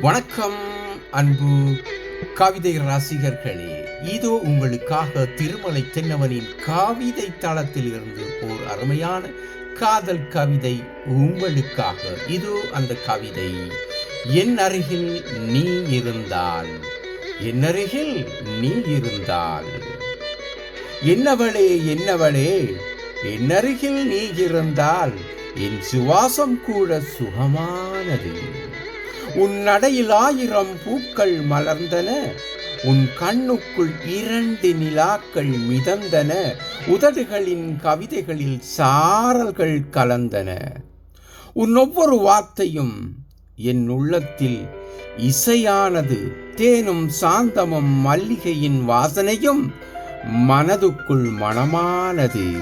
வணக்கம் அன்பு கவிதை ரசிகர்களே. இதோ உங்களுக்காக திருமலை தென்னவனின் கவிதை தளத்தில் இருந்து ஓர் அருமையான காதல் கவிதை உங்களுக்காக. இதோ அந்த கவிதை. என் அருகில் நீ இருந்தால் என் அருகில் நீ இருந்தால். என்னவளே என்னவளே என் அருகில் நீ இருந்தால் என் சுவாசம் கூட சுகமானது. உன் நடையில் ஆயிரம் பூக்கள் மலர்ந்தன. உன் கண்ணுக்குள் இரண்டு நிலாக்கள் மிதந்தன. உதடுகளின் கவிதைகளில் சாரல்கள் கலந்தன. உன் ஒவ்வொரு வார்த்தையும் என் உள்ளத்தில் இசையானது தேனும் சாந்தமும் மல்லிகையின் வாசனையும் மனதுக்குள் மனமானது.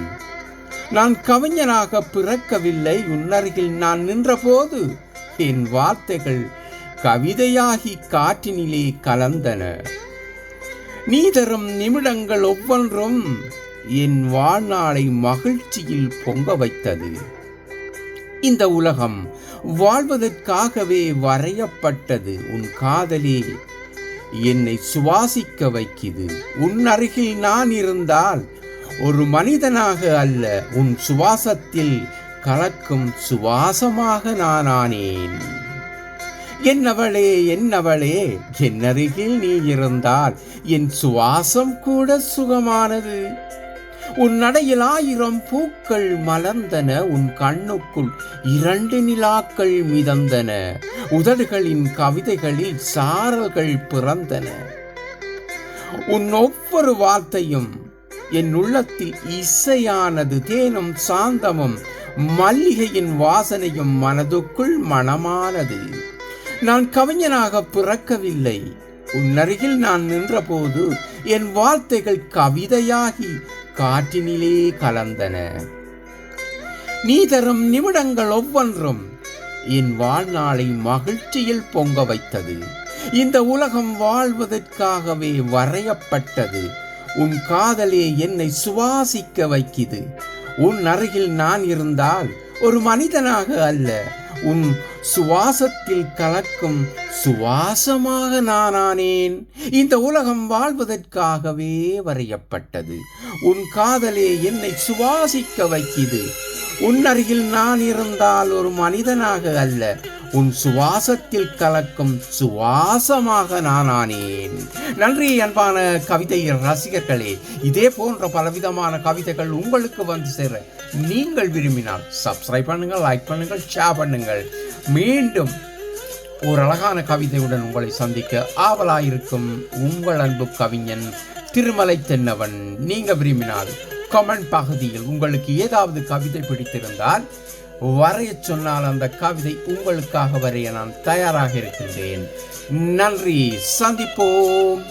நான் கவிஞனாக பிறக்கவில்லை. உன்னருகில் நான் நின்றபோது என் வார்த்தைகள் கவிதையாகி காற்றினிலே கலந்தன. நீ தரும் நிமிடங்கள் ஒவ்வொன்றும் என் வாழ்நாளை மகிழ்ச்சியில் பொங்க வைத்தது. இந்த உலகம் வாழ்வதற்காகவே வரையப்பட்டது. உன் காதலே என்னை சுவாசிக்க வைக்குது. உன் அருகில் நான் இருந்தால் ஒரு மனிதனாக அல்ல உன் சுவாசத்தில் கலக்கும் சுவாசமாக நான் ஆனேன் என்னவளே என்னவளே என்னருகில் நீ இருந்தால் என் சுவாசம் கூட சுகமானது. உன் நடையில் ஆயிரம் பூக்கள் மலர்ந்தன உன் கண்ணுக்குள் இரண்டு நிலாக்கள் மிதந்தன உதடுகளின் கவிதைகளில் சாரல்கள் பிறந்தன. உன் ஒவ்வொரு வார்த்தையும் என் உள்ளத்தில் இசையானது தேனும் சாந்தமும் மல்லிகையின் வாசனையும் மனதுக்குள் மனமானது. நான் கவிஞனாக பிறக்கவில்லை. உன்னருகில் நான் நின்றபோது என் வார்த்தைகள் கவிதையாகி காற்றினிலே கலந்தன. நீ தரும் நிமிடங்கள் ஒவ்வொன்றும் என் வாழ்நாளை மகிழ்ச்சியில் பொங்க வைத்தது. இந்த உலகம் வாழ்வதற்காகவே வரையப்பட்டது. உன் காதலே என்னை சுவாசிக்க வைக்குது. உன் அருகில் நான் இருந்தால் ஒரு மனிதனாக அல்ல உன் சுவாசத்தில் கலக்கும் சுவாசமாக நானானேன். இந்த உலகம் வாழ்வதற்காகவே வரையப்பட்டது. உன் காதலே என்னை சுவாசிக்க வைக்குது உன் அருகில் நான் இருந்தால் ஒரு மனிதனாக அல்ல. உன் சுவாசத்தில் கலக்கும் சுவாசமாக நானானேன். நன்றி அன்பான கவிதை ரசிகர்களே. இதே போன்ற பலவிதமான கவிதைகள் உங்களுக்கு வந்து சேர நீங்கள் விரும்பினால் சப்ஸ்கிரைப் பண்ணுங்கள் லைக் பண்ணுங்கள் ஷேர் பண்ணுங்கள். மீண்டும் ஒரு அழகான கவிதையுடன் உங்களை சந்திக்க ஆவலாயிருக்கும் உங்கள் அன்பு கவிஞன் திருமலை தென்னவன். நீங்க விரும்பினால் கமெண்ட் பகுதியில் உங்களுக்கு ஏதாவது கவிதை பிடித்திருந்தால் வரைய சொன்னால் அந்த கவிதை உங்களுக்காக வரைய நான் தயாராக இருக்கின்றேன். நன்றி சந்திப்போம்.